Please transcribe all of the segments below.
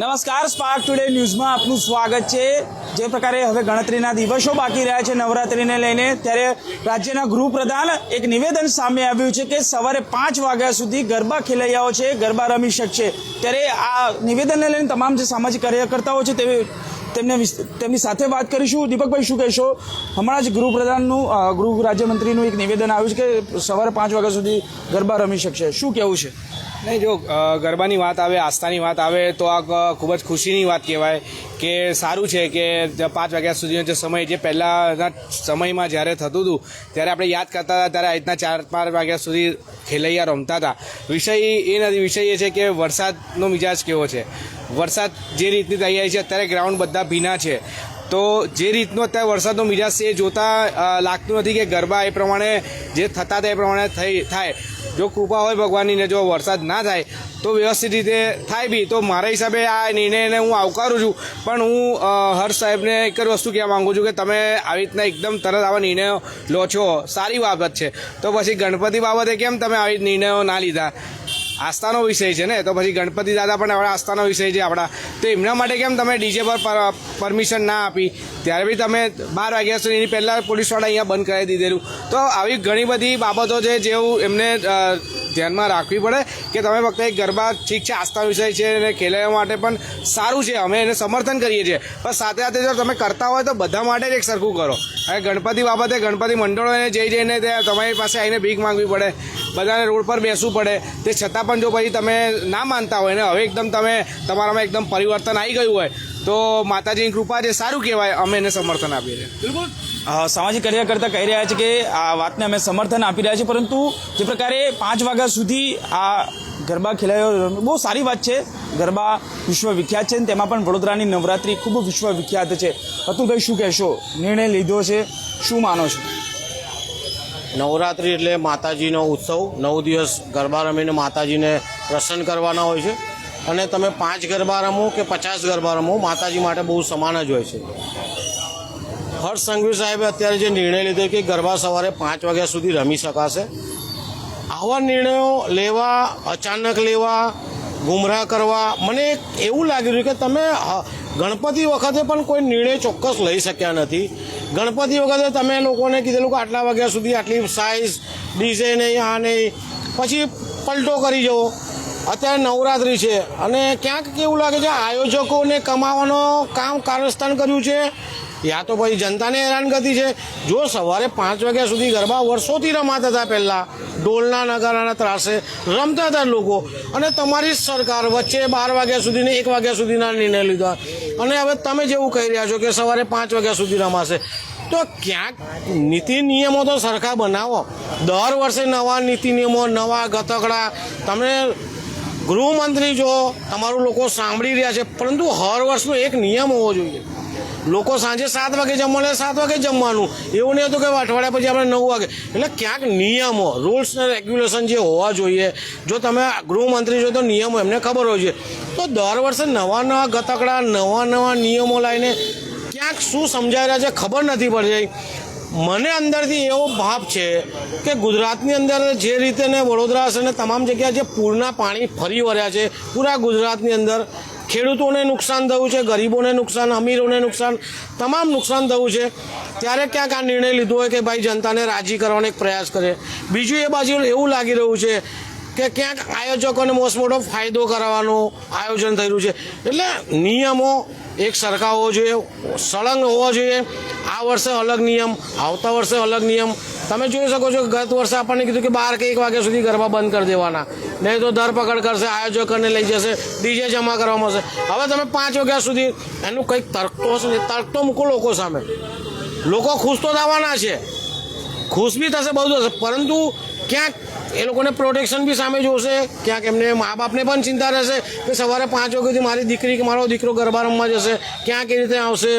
નમસ્કાર spark today ન્યૂઝમાં આપનું સ્વાગત છે. જે પ્રકારે હવે ગણતરીના દિવસો બાકી રહ્યા છે નવરાત્રિને લઈને, ત્યારે રાજ્યના ગૃહપ્રધાન એક નિવેદન સામે આવ્યું છે કે સવારે પાંચ વાગ્યા સુધી ગરબા ખેલૈયાઓ છે, ગરબા રમી શકશે. ત્યારે આ નિવેદનને લઈને તમામ જે સામાજિક કાર્યકર્તાઓ છે તે તેમને તેમની સાથે વાત કરીશું. દીપકભાઈ, શું કહેશો? હમણાં જ ગૃહપ્રધાનનું ગૃહ રાજ્યમંત્રીનું એક નિવેદન આવ્યું છે કે સવારે પાંચ વાગ્યા સુધી ગરબા રમી શકશે. શું કહેવું છે? નહીં, જો ગરબાની વાત આવે, આસ્થાની વાત આવે, તો આ ખૂબ જ ખુશીની વાત કહેવાય કે સારું છે કે પાંચ વાગ્યા સુધીનો જે સમય જે પહેલાંના સમયમાં જ્યારે થતું હતું, ત્યારે આપણે યાદ કરતા હતા, ત્યારે આ રીતના ચાર પાંચ વાગ્યા સુધી ખેલૈયા રમતા હતા. વિષય એ નથી, વિષય એ છે કે વરસાદનો મિજાજ કેવો છે? વરસાદ જે રીતની તૈયારી છે, અત્યારે ગ્રાઉન્ડ બધા ભીના છે. તો જે રીતનો અત્યારે વરસાદનો મિજાજ છે એ જોતા લાગતું નથી કે ગરબા એ પ્રમાણે જે થતા એ પ્રમાણે થઈ, થાય. જો કૃપા હોય ભગવાનની ને જો વરસાદ ના થાય, તો વ્યવસ્થિત રીતે થાય બી. તો મારા હિસાબે આ નિર્ણયને હું આવકારું છું. પણ હું હર્ષ સાહેબને એક જ વસ્તુ કહેવા માંગુ છું કે તમે આવી રીતના એકદમ તરત આવા નિર્ણયો લો છો. સારી બાબત છે. તો પછી ગણપતિ બાબતે કેમ તમે આવી નિર્ણયો ના લીધા? આસ્થાનો વિષય છે ને? તો પછી ગણપતિ દાદા પણ આપણા આસ્થાનો વિષય છે આપણા. તો એમના માટે કેમ તમે ડીજે પર પરમિશન ના આપી? ત્યારે બી તમે બાર વાગ્યા સુધી એની પહેલાં પોલીસવાળા અહીંયા બંધ કરાવી દીધેલું. તો આવી ઘણી બધી બાબતો છે જેવું એમને ધ્યાનમાં રાખવી પડે. કે તમે ફક્ત એક ગરબા ઠીક છે, આસ્થા વિષય છે અને ખેલૈયા માટે પણ સારું છે. અમે એને સમર્થન કરીએ છીએ. પણ સાથે સાથે જો તમે કરતા હોય તો બધા માટે જ એક સરખું કરો. હવે ગણપતિ બાબતે ગણપતિ મંડળોને જઈ જઈને ત્યાં તમારી પાસે આવીને ભીખ માંગવી પડે. બધાને રોડ પર બેસવું પડે. તે છતાં પણ જો પછી તમે ના માનતા હોય ને હવે એકદમ તમે તમારામાં એકદમ પરિવર્તન આવી ગયું હોય તો માતાજીની કૃપા છે સારું કહેવાય અમે એને સમર્થન આપીએ છીએ. બિલકુલ. સામાજિક કાર્યકર્તા કહી રહ્યા છે કે આ વાતને અમે સમર્થન આપી રહ્યા છીએ પરંતુ જે પ્રકારે પાંચ વાગ્યા સુધી આ ગરબા ખેલાયો બહુ સારી વાત છે. ગરબા વિશ્વ વિખ્યાત છે અને તેમાં પણ વડોદરાની નવરાત્રિ ખૂબ વિશ્વ વિખ્યાત છે અતુલભાઈ શું કહેશો? નિર્ણય લીધો છે. શું માનો છો? નવરાત્રિ એટલે માતાજીનો ઉત્સવ. નવ દિવસ ગરબા રમીને માતાજીને પ્રસન્ન કરવાના હોય છે. અને તમે પાંચ ગરબા રમો કે પચાસ ગરબા રમો, માતાજી માટે બહુ સમાન જ હોય છે. હર્ષ સંઘવી સાહેબે અત્યારે જે નિર્ણય લીધો કે ગરબા સવારે પાંચ વાગ્યા સુધી રમી શકાશે. આવા નિર્ણયો લેવા, અચાનક લેવા, ગુમરાહ કરવા, મને એવું લાગી રહ્યું કે તમે ગણપતિ વખતે પણ કોઈ નિર્ણય ચોક્કસ લઈ શક્યા નથી. ગણપતિ વખતે તમે લોકોને કીધેલું કે આટલા વાગ્યા સુધી આટલી સાઇઝ ડીઝે નહીં આ નહીં પછી પલટો કરી જવો. અત્યારે નવરાત્રિ છે. અને ક્યાંક કેવું લાગે છે, આયોજકોને કમાવાનો કામ કારસ્થાન કર્યું છે, યા તો પછી જનતાને હેરાનગતિ છે. જો સવારે પાંચ વાગ્યા સુધી ગરબા વર્ષોથી રમાતા હતા પહેલાં, ઢોલના નગારાના ત્રાસે રમતા હતા લોકો. અને તમારી સરકાર વચ્ચે બાર વાગ્યા સુધી ને એક વાગ્યા સુધીના નિર્ણય લીધા. અને હવે તમે જેવું કહી રહ્યા છો કે સવારે પાંચ વાગ્યા સુધી રમાશે. તો ક્યાંક નીતિ નિયમો તો સરખા બનાવો. દર વર્ષે નવા નીતિ નિયમો, નવા ગતકડા તમે ગૃહમંત્રી જો તમારું લોકો સાંભળી રહ્યા છે, પરંતુ હર વર્ષનો એક નિયમ હોવો જોઈએ. લોકો સાંજે સાત વાગે જમવાને સાત વાગે જમવાનું. એવું નહીં હતું કે અઠવાડિયા પછી આપણે નવ વાગે. એટલે ક્યાંક નિયમો રૂલ્સ ને રેગ્યુલેશન જે હોવા જોઈએ. જો તમે ગૃહમંત્રી છો તો નિયમો એમને ખબર હોય છે તો દર વર્ષે નવા નવા ગતકડા, નવા નવા નિયમો લાવીને ક્યાંક શું સમજાઈ રહ્યા છે ખબર નથી પડતી. મને અંદરથી એવો ભાવ છે કે ગુજરાતની અંદર જે રીતે ને વડોદરા છે ને તમામ જગ્યાએ જે પૂરના પાણી ફરી વળ્યા છે, પૂરા ગુજરાતની અંદર ખેડૂતોને નુકસાન થયું છે, ગરીબોને નુકસાન, અમીરોને નુકસાન, તમામ નુકસાન થયું છે. ત્યારે ક્યાંક આ નિર્ણય લીધો હોય કે ભાઈ જનતાને રાજી કરવાનો એક પ્રયાસ કરે. બીજું એ બાજુ એવું લાગી રહ્યું છે કે ક્યાંક આયોજકોને મોસ્ટ મોટો ફાયદો કરાવવાનું આયોજન થયેલું છે. એટલે નિયમો એક સરખા હોવો જોઈએ, સળંગ હોવો જોઈએ. આ વર્ષે અલગ નિયમ, આવતા વર્ષે અલગ નિયમ. તમે જોઈ શકો છો ગત વર્ષે આપણને કીધું કે બાર કે એક વાગ્યા સુધી ગરબા બંધ કરી દેવાના. નહીં તો ધરપકડ કરશે, આયોજકોને લઈ જશે, ડીજે જમા કરવામાં આવશે. હવે તમે પાંચ વાગ્યા સુધી એનું કંઈક તર્ક તો તર્ક તો મૂકો લોકો સામે. લોકો ખુશ તો થવાના છે. ખુશ બી થશે બધું થશે. પરંતુ ક્યાંક એ લોકોને પ્રોટેક્શન બી સામે જોશે, ક્યાંક એમને મા બાપને પણ ચિંતા રહેશે કે સવારે પાંચ વાગ્યાથી મારી દીકરી કે મારો દીકરો ગરબા રમવા જશે ક્યાં કેવી રીતે આવશે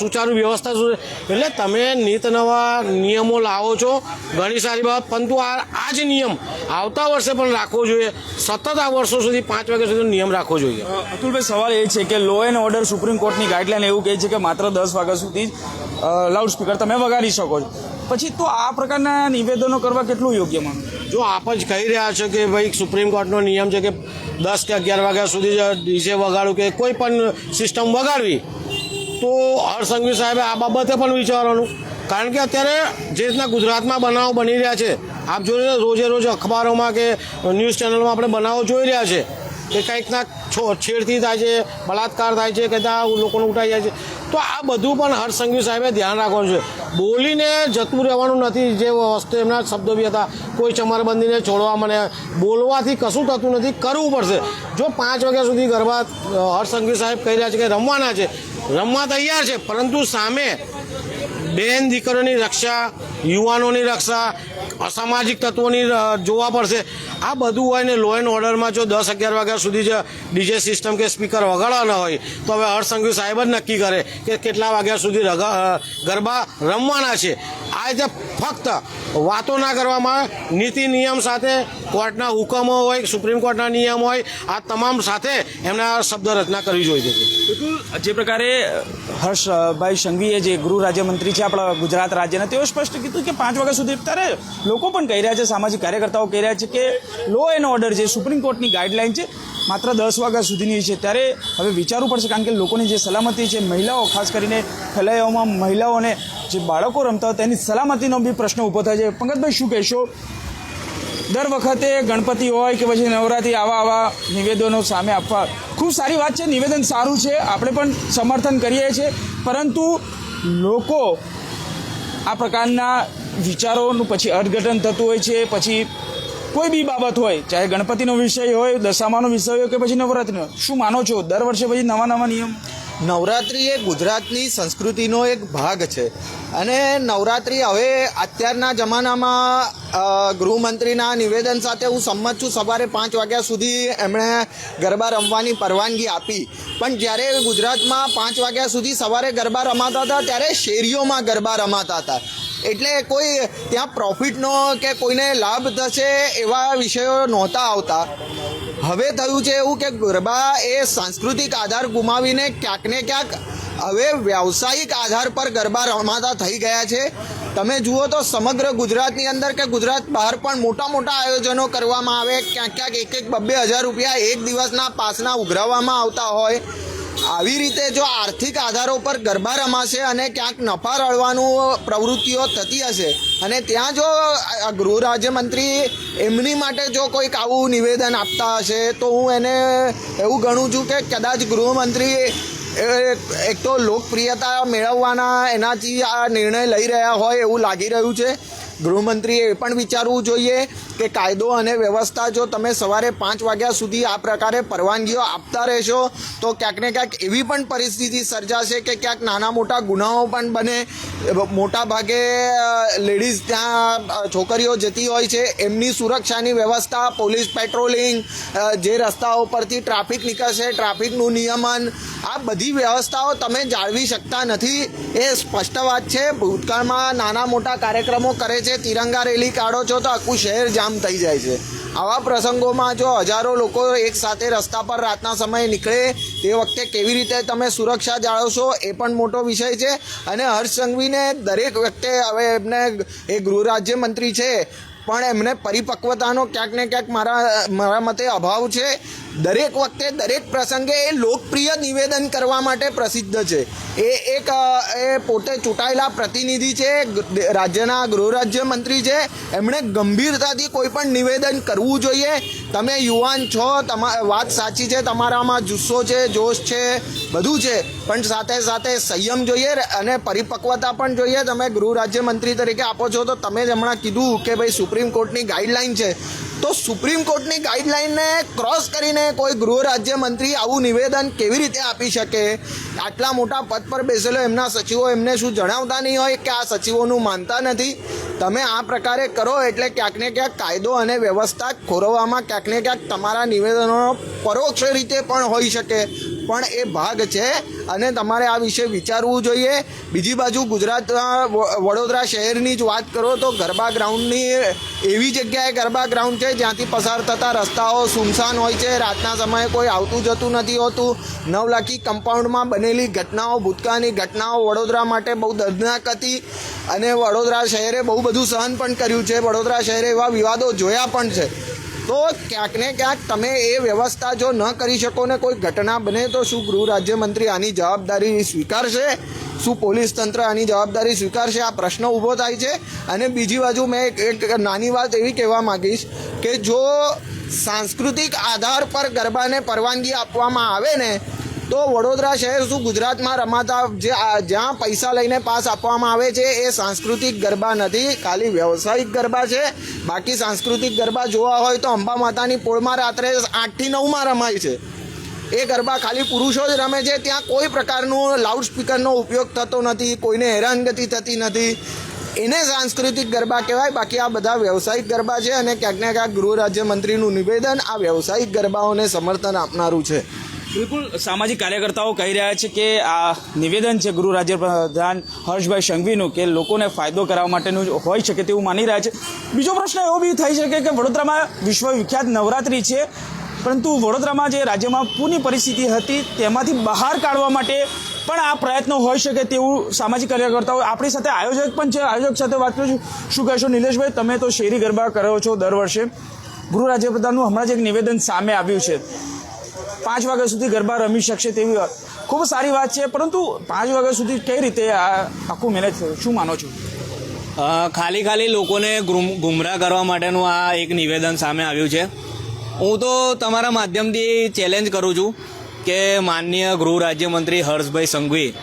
સુચારુ વ્યવસ્થા શું એટલે તમે નીત નવા નિયમો લાવો છો, ઘણી સારી બાબત, પરંતુ આ આ જ નિયમ આવતા વર્ષે પણ રાખવો જોઈએ. સતત આ વર્ષો સુધી પાંચ વાગ્યા સુધી નિયમ રાખવો જોઈએ. અતુલભાઈ, સવાલ એ છે કે લો એન્ડ ઓર્ડર સુપ્રીમ કોર્ટની ગાઈડલાઈન એવું કહે છે કે માત્ર દસ વાગ્યા સુધી લાઉડસ્પીકર લાઉડ સ્પીકર તમે વગાડી શકો છો. પછી તો આ પ્રકારના નિવેદનો કરવા કેટલું યોગ્ય માનો? જો આપ જ કહી રહ્યા છો કે ભાઈ સુપ્રીમ કોર્ટનો નિયમ છે કે દસ કે અગિયાર વાગ્યા સુધી ડીજે વગાડવું કે કોઈ પણ સિસ્ટમ વગાડવી, તો હરસંઘવી સાહેબે આ બાબતે પણ વિચારવાનું. કારણ કે અત્યારે જે રીતના ગુજરાતમાં બનાવો બની રહ્યા છે, આપ જોઈ રહ્યા રોજે રોજ અખબારોમાં કે ન્યૂઝ ચેનલમાં આપણે બનાવો જોઈ રહ્યા છે કે કંઈકના છેડતી થાય છે, બળાત્કાર થાય છે, કે ત્યાં લોકોને ઉઠાઈ જાય છે. તો આ બધું પણ હર્ષસંઘવી સાહેબે ધ્યાન રાખવાનું છે. બોલીને જતું રહેવાનું નથી જે વસ્તુ એમના શબ્દો બી હતા, કોઈ ચમરબંધીને છોડવા મને, બોલવાથી કશું થતું નથી, કરવું પડશે. જો પાંચ વાગ્યા સુધી ગરબા હર્ષસંઘવી સાહેબ કહી રહ્યા છે કે રમવાના છે. રમવા તૈયાર છે, પરંતુ સામે બેન દીકરીઓની રક્ષા, યુવાનોની રક્ષા, અસામાજિક તત્વોની જોવા પડશે. આ બધું હોય ને લો એન્ડ ઓર્ડરમાં જો દસ અગિયાર વાગ્યા સુધી જ ડીજે સિસ્ટમ કે સ્પીકર વગાડવાના હોય, તો હવે હર્ષસંઘવી સાહેબ જ નક્કી કરે કે કેટલા વાગ્યા સુધી ગરબા રમવાના છે. આ રીતે ફક્ત વાતો ના કરવામાં નીતિ નિયમ સાથે કોર્ટના હુકમો હોય, સુપ્રીમ કોર્ટના નિયમ હોય, આ તમામ સાથે એમના શબ્દ રચના કરવી જોઈએ જે પ્રકારે હર્ષભાઈ સંઘવીએ જે ગૃહ રાજ્યમંત્રી છે, આપણા ગુજરાત રાજ્યના, તેઓ સ્પષ્ટ કીધું કે પાંચ વાગ્યા સુધી ત્યારે લોકો પણ કહી રહ્યા છે, સામાજિક કાર્યકર્તાઓ કહી રહ્યા છે કે લો એન્ડ ઓર્ડર જે સુપ્રીમ કોર્ટની ગાઈડલાઈન છે, માત્ર દસ વાગ્યા સુધીની છે. ત્યારે હવે વિચારવું પડશે, કારણ કે લોકોની જે સલામતી છે, મહિલાઓ, ખાસ કરીને ખેલૈયાઓમાં મહિલાઓને જે બાળકો રમતા હોય તેની સલામતીનો બી પ્રશ્ન ઊભો થાય છે. પંકજભાઈ, શું કહેશો? દર વખતે ગણપતિ હોય કે પછી નવરાત્રિ આવા આવા નિવેદનો સામે આપવા. ખૂબ સારી વાત છે, નિવેદન સારું છે, આપણે પણ સમર્થન કરીએ છીએ. પરંતુ લોકો આ પ્રકારના વિચારોનું પછી અર્થઘટન થતું હોય છે, પછી કોઈ બી બાબત હોય, ચાહે ગણપતિનો વિષય હોય, દશામાનો વિષય હોય કે પછી નવરાત્રિનો. શું માનો છો? દર વર્ષે પછી નવા નવા નિયમ? નવરાત્રિ એ ગુજરાતની સંસ્કૃતિનો એક ભાગ છે. અને નવરાત્રિ હવે અત્યારના જમાનામાં ગૃહમંત્રીના નિવેદન સાથે હું સંમત છું, સવારે પાંચ વાગ્યા સુધી એમણે ગરબા રમવાની પરવાનગી આપી. પણ જ્યારે ગુજરાતમાં પાંચ વાગ્યા સુધી સવારે ગરબા રમાતા હતા, ત્યારે શેરીઓમાં ગરબા રમાતા હતા. એટલે કોઈ ત્યાં પ્રોફિટનો કે કોઈને લાભ થશે એવા વિષયો નહોતા આવતા. હવે થયું છે એવું કે ગરબા એ સાંસ્કૃતિક આધાર ગુમાવીને ક્યાંક ને ક્યાંક હવે વ્યાવસાયિક આધાર પર ગરબા રમાતા થઈ ગયા છે. તમે જુઓ તો સમગ્ર ગુજરાતની અંદર કે ગુજરાત બહાર પણ મોટા મોટા આયોજનો કરવામાં આવે, ક્યાંક ક્યાંક એક એક બબ્બે હજાર રૂપિયા એક દિવસના પાસના ઉઘરાવવામાં આવતા હોય. આવી રીતે જો આર્થિક આધારો પર ગરબા રમાશે અને ક્યાંક નફા રળવાનું પ્રવૃત્તિઓ થતી હશે અને ત્યાં જો ગૃહ રાજ્યમંત્રી એમની માટે જો કોઈક આવું નિવેદન આપતા હશે, તો હું એને એવું ગણું છું કે કદાચ ગૃહમંત્રી એક તો લોકપ્રિયતા મેળવવાના એનાથી આ નિર્ણય લઈ રહ્યા હોય એવું લાગી રહ્યું છે. ગૃહમંત્રીએ એ પણ વિચારવું જોઈએ કે કાયદો અને વ્યવસ્થા જો તમે સવારે પાંચ વાગ્યા સુધી આ પ્રકારે પરવાનગીઓ આપતા રહેશો, તો ક્યાંક ને ક્યાંક એવી પણ પરિસ્થિતિ સર્જાશે કે ક્યાંક નાના મોટા ગુનાઓ પણ બને. મોટા ભાગે લેડીઝ ત્યાં છોકરીઓ જતી હોય છે, એમની સુરક્ષાની વ્યવસ્થા, પોલીસ પેટ્રોલિંગ જે રસ્તાઓ પરથી ટ્રાફિક નીકળશે, ટ્રાફિકનું નિયમન, આ બધી વ્યવસ્થાઓ તમે જાળવી શકતા નથી. એ સ્પષ્ટ વાત છે. ભૂતકાળમાં નાના મોટા કાર્યક્રમો કરે છે તિરંગા રેલી કાઢો છો તો આખું શહેર જામ થઈ જાય છે. આવા પ્રસંગોમાં જો હજારો લોકો એક સાથે રસ્તા પર રાતના સમયે નીકળે, તે વખતે કેવી રીતે તમે સુરક્ષા જાળવશો એ પણ મોટો વિષય છે. અને હર્ષ સંઘવીને દરેક વખતે હવે એમને, એ ગૃહ રાજ્યમંત્રી છે, પણ એમને પરિપક્વતાનો ક્યાંક ને ક્યાંક મારા મારા મતે અભાવ છે. દરેક વખતે દરેક પ્રસંગે એ લોકપ્રિય નિવેદન કરવા માટે પ્રસિદ્ધ છે. એ એક એ પોતે ચૂંટાયેલા પ્રતિનિધિ છે રાજ્યના ગૃહ રાજ્યમંત્રી છે. એમણે ગંભીરતાથી કોઈ પણ નિવેદન કરવું જોઈએ. તમે યુવાન છો, તમા, વાત સાચી છે, તમારામાં જુસ્સો છે, જોશ છે, બધું છે. પણ સાથે સાથે સંયમ જોઈએ અને પરિપક્વતા પણ જોઈએ. તમે ગૃહ રાજ્યમંત્રી તરીકે આપો છો તો તમે જ હમણાં કીધું કે ભાઈ સુપ્રીમ કોર્ટની ગાઈડલાઈન છે. તો સુપ્રીમ કોર્ટની ગાઈડલાઇનને ક્રોસ કરીને કોઈ ગૃહ રાજ્યમંત્રી આવું નિવેદન કેવી રીતે આપી શકે? આટલા મોટા પદ પર બેસેલો એમના સચિવો એમને શું જણાવતા નહીં હોય કે આ સચિવોનું માનતા નથી? તમે આ પ્રકારે કરો એટલે ક્યાંક ને ક્યાંક કાયદો અને વ્યવસ્થા ખોરવવામાં ક્યાંક ને ક્યાંક તમારા નિવેદનો પરોક્ષ રીતે પણ હોઈ શકે. પણ એ ભાગ છે અને તમારે આ વિશે વિચારવું જોઈએ. બીજી બાજુ ગુજરાતના વડોદરા શહેરની જ વાત કરો તો ગરબા ગ્રાઉન્ડની એવી જગ્યાએ ગરબા ગ્રાઉન્ડ છે જ્યાંથી પસાર થતા રસ્તાઓ સુમસાન હોય છે. રાતના સમયે કોઈ આવતું જતું નથી હોતું. નવલાખી કમ્પાઉન્ડમાં બનેલી ઘટનાઓ, ભૂતકાળની ઘટનાઓ વડોદરા માટે બહુ દર્દનાક હતી અને વડોદરા શહેરે બહુ બધું સહન પણ કર્યું છે. વડોદરા શહેરે એવા વિવાદો જોયા પણ છે. તો ક્યાંક ને ક્યાંક તમે એ વ્યવસ્થા જો ન કરી શકો ને કોઈ ઘટના બને તો શું ગૃહ રાજ્યમંત્રી આની જવાબદારી સ્વીકારશે? શું પોલીસ તંત્ર આની જવાબદારી સ્વીકારશે? આ પ્રશ્ન ઊભો થાય છે. અને બીજી બાજુ મેં એક નાની વાત એવી કહેવા માંગીશ કે જો સાંસ્કૃતિક આધાર પર ગરબાને પરવાનગી આપવામાં આવે ને તો વડોદરા શહેર શું ગુજરાતમાં રમાતા જે જ્યાં પૈસા લઈને પાસ આપવામાં આવે છે, એ સાંસ્કૃતિક ગરબા નથી, ખાલી વ્યવસાયિક ગરબા છે. બાકી સાંસ્કૃતિક ગરબા જોવા હોય તો અંબા માતાની પોળમાં રાત્રે આઠથી નવમાં રમાય છે. એ ગરબા ખાલી પુરુષો જ રમે છે, ત્યાં કોઈ પ્રકારનું લાઉડસ્પીકરનો ઉપયોગ થતો નથી, કોઈને હેરાનગતિ થતી નથી. એને સાંસ્કૃતિક ગરબા કહેવાય, બાકી આ બધા વ્યવસાયિક ગરબા છે અને ક્યાંક ને ક્યાંક ગૃહ રાજ્યમંત્રીનું નિવેદન આ વ્યવસાયિક ગરબાઓને સમર્થન આપનારું છે. બિલકુલ સામાજિક કાર્યકર્તાઓ કહી રહ્યા છે કે આ નિવેદન છે ગૃહ રાજ્ય પ્રધાન હર્ષભાઈ સંઘવીનું કે લોકોને ફાયદો કરાવવા માટેનું હોઈ શકે તેવું માની રહ્યા છે. બીજો પ્રશ્ન એવો બી થઈ શકે કે વડોદરામાં વિશ્વવિખ્યાત નવરાત્રિ છે, પરંતુ વડોદરામાં જે રાજ્યમાં પૂરની પરિસ્થિતિ હતી તેમાંથી બહાર કાઢવા માટે પણ આ પ્રયત્નો હોઈ શકે તેવું સામાજિક કાર્યકર્તાઓ આપણી સાથે આયોજક પણ છે. આયોજક સાથે વાત કરીશું શું કહેશો નિલેશભાઈ? તમે તો શેરી ગરબા કરો છો દર વર્ષે. ગૃહ રાજ્યપ્રધાનનું હમણાં જ એક નિવેદન સામે આવ્યું છે. પાંચ વાગ્યા સુધી ગરબા રમી શકશે તેવી વાત. ખૂબ સારી વાત છે, પરંતુ પાંચ વાગ્યા સુધી કઈ રીતે આ આખું મેનેજ થયું? શું માનો છો? ખાલી ખાલી લોકોને ગુમ- ગુમરાહ કરવા માટેનું આ એક નિવેદન સામે આવ્યું છે. હું તો તમારા માધ્યમથી ચેલેન્જ કરું છું કે માનનીય ગૃહ રાજ્યમંત્રી હર્ષભાઈ સંઘવી,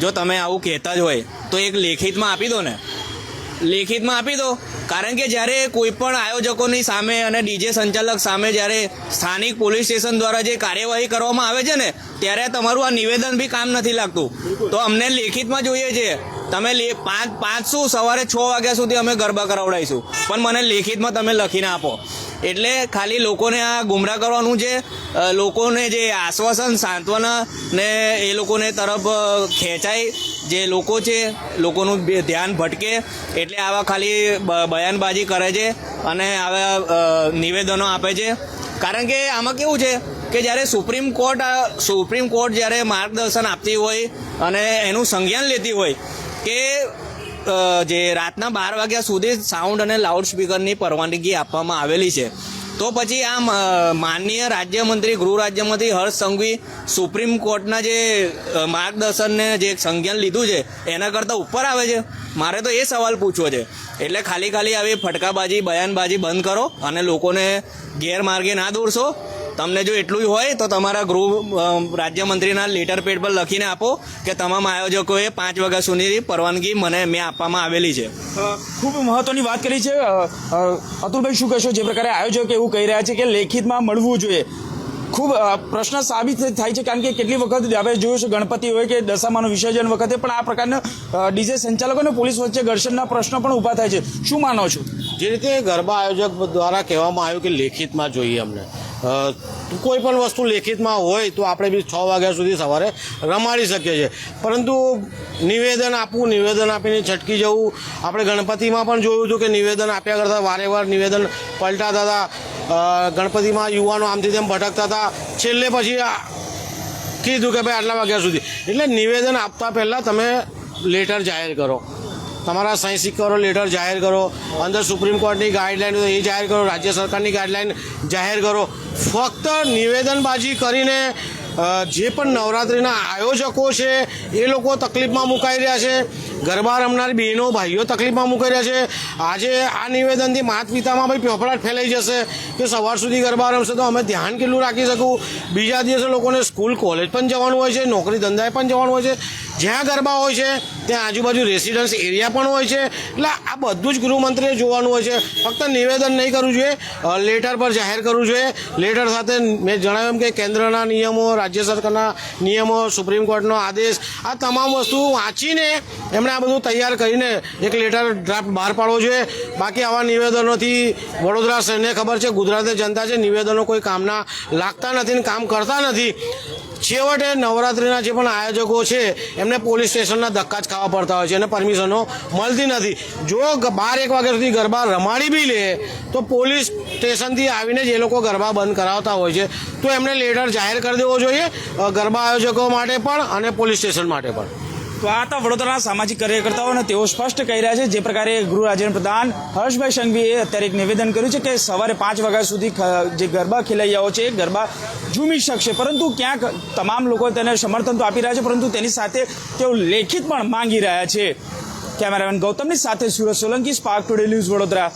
જો તમે આવું કહેતા જ હોય, તો એક લેખિતમાં આપી દો ને. લેખિતમાં આપી દો કારણ કે જ્યારે કોઈ પણ આયોજકોની સામે અને ડીજે સંચાલક સામે જ્યારે સ્થાનિક પોલીસ સ્ટેશન દ્વારા જે કાર્યવાહી કરવામાં આવે છે ને, ત્યારે તમારું આ નિવેદન બી કામ નથી લાગતું. તો અમને લેખિતમાં જોઈએ છે, તમે પાંચ પાંચ શું, સવારે છ વાગ્યા સુધી અમે ગરબા કરાવડાવીશું. પણ મને લેખિતમાં તમે લખીને આપો. એટલે ખાલી લોકોને આ ગુમરાહ કરવાનું છે. લોકોને જે આશ્વાસન, સાંત્વના ને એ લોકોને તરફ ખેંચાય. જે લોકો છે, લોકોનું ધ્યાન ભટકે એટલે આવા ખાલી બયાનબાજી કરે છે અને આવા નિવેદનો આપે છે. કારણ કે આમાં કેવું છે કે જ્યારે સુપ્રીમ કોર્ટ સુપ્રીમ કોર્ટ જ્યારે માર્ગદર્શન આપતી હોય અને એનું સંજ્ઞાન લેતી હોય કે જે રાતના બાર વાગ્યા સુધી સાઉન્ડ અને લાઉડ સ્પીકરની પરવાનગી આપવામાં આવેલી છે. તો પછી આ માનનીય રાજ્યમંત્રી, ગૃહ રાજ્યમંત્રી હર્ષ સંઘવી સુપ્રીમ કોર્ટના જે માર્ગદર્શનને જે સંજ્ઞાન લીધું છે, એના કરતાં ઉપર આવે છે? મારે તો એ સવાલ પૂછવો છે. એટલે ખાલી ખાલી આવી ફટકાબાજી, બયાનબાજી બંધ કરો અને લોકોને ગેરમાર્ગે ના દોરશો. તમને જો એટલું હોય તો તમારા ગૃહ રાજ્યમંત્રીના લેટર પેડ પર લખીને આપો કે તમામ આયોજકોએ પાંચ વાગ્યા સુધીની પરવાનગી મને મેં આપવામાં આવેલી છે. ખૂબ મહત્વની વાત કરી છે. અતુલભાઈ શું કહેશો? જે પ્રકારે આયોજક એવું કહી રહ્યા છે કે લેખિતમાં મળવું જોઈએ. ખૂબ પ્રશ્ન સાબિત થાય છે કારણ કે કેટલી વખત આપણે જોયું છે ગણપતિ હોય કે દશામાનું વિસર્જન વખતે પણ આ પ્રકારના ડીજે સંચાલકો અને પોલીસ વચ્ચે ઘર્ષણના પ્રશ્નો પણ ઊભા થાય છે. શું માનો છો? જે રીતે ગરબા આયોજક દ્વારા કહેવામાં આવ્યું કે લેખિતમાં જોઈએ અમને. કોઈ પણ વસ્તુ લેખિતમાં હોય તો આપણે બી છ વાગ્યા સુધી સવારે રમાડી શકીએ છીએ. પરંતુ નિવેદન આપવું, નિવેદન આપીને છટકી જવું, આપણે ગણપતિમાં પણ જોયું હતું કે નિવેદન આપ્યા કરતાં વારે વાર નિવેદન પલટાતા હતા. ગણપતિમાં યુવાનો આમથી તેમ ભટકતા હતા. છેલ્લે પછી કીધું કે ભાઈ આટલા વાગ્યા સુધી. એટલે નિવેદન આપતા પહેલાં તમે લેટર જાહેર કરો. તમારા સહી કરો લેટર જાહેર કરો, અંદર સુપ્રીમ કોર્ટની ગાઈડલાઈન એ જાહેર કરો, રાજ્ય સરકારની ગાઈડલાઈન જાહેર કરો. ફક્ત નિવેદનબાજી કરીને જે પણ નવરાત્રિના આયોજકો છે, એ લોકો તકલીફમાં મુકાઈ રહ્યા છે. ગરબા રમનારી બહેનો, ભાઈઓ તકલીફમાં મુકાઈ રહ્યા છે. આજે આ નિવેદનથી માત પિતામાં ભાઈ ફફડાટ ફેલાઈ જશે કે સવાર સુધી ગરબા રમશે તો અમે ધ્યાન કેટલું રાખી શકું? બીજા દિવસે લોકોને સ્કૂલ, કોલેજ પણ જવાનું હોય છે, નોકરી ધંધાએ પણ જવાનું હોય છે. જ્યાં ગરબા હોય છે, ત્યાં આજુબાજુ રેસિડન્સ એરિયા પણ હોય છે. એટલે આ બધું જ ગૃહમંત્રીએ જોવાનું હોય છે. ફક્ત નિવેદન નહીં કરવું જોઈએ લેટર પર જાહેર કરવું જોઈએ. લેટર સાથે મેં જણાવ્યું કે કેન્દ્રના નિયમો, રાજ્ય સરકારના નિયમો સુપ્રીમ કોર્ટનો આદેશ, આ તમામ વસ્તુ વાંચીને એમણે આ બધું તૈયાર કરીને એક લેટર ડ્રાફ્ટ બહાર પાડવો જોઈએ. બાકી આવા નિવેદનોથી વડોદરા શહેરને ખબર છે, ગુજરાતની જનતા છે, નિવેદનો કોઈ કામના લાગતા નથી ને કામ કરતા નથી. છેવટે નવરાત્રિના જે પણ આયોજકો છે, એમને પોલીસ સ્ટેશનના ધક્કા જ ખાવા પડતા હોય છે અને પરમિશનો મળતી નથી. જો બાર એક વાગ્યા સુધી ગરબા રમાડી બી લે, તો પોલીસ સ્ટેશનથી આવીને જ લોકો ગરબા બંધ કરાવતા હોય છે, તો એમને લેટર જાહેર કરી દેવો જોઈએ ગરબા આયોજકો માટે પણ અને પોલીસ સ્ટેશન માટે પણ. તો આ હતા વડોદરાના સામાજિક કાર્યકર્તાઓ અને તેઓ સ્પષ્ટ કહી રહ્યા છે જે પ્રકારે ગૃહ રાજ્યના પ્રધાન હર્ષભાઈ સંઘવીએ અત્યારે એક નિવેદન કર્યું છે કે સવારે પાંચ વાગ્યા સુધી જે ગરબા ખેલૈયાઓ છે ગરબા ઝૂમી શકશે. પરંતુ ક્યાંક તમામ લોકો તેને સમર્થન તો આપી રહ્યા છે, પરંતુ તેની સાથે તેઓ લેખિત પણ માંગી રહ્યા છે. કેમેરામેન ગૌતમની સાથે Suraj Solanki, spark today news Vadodara.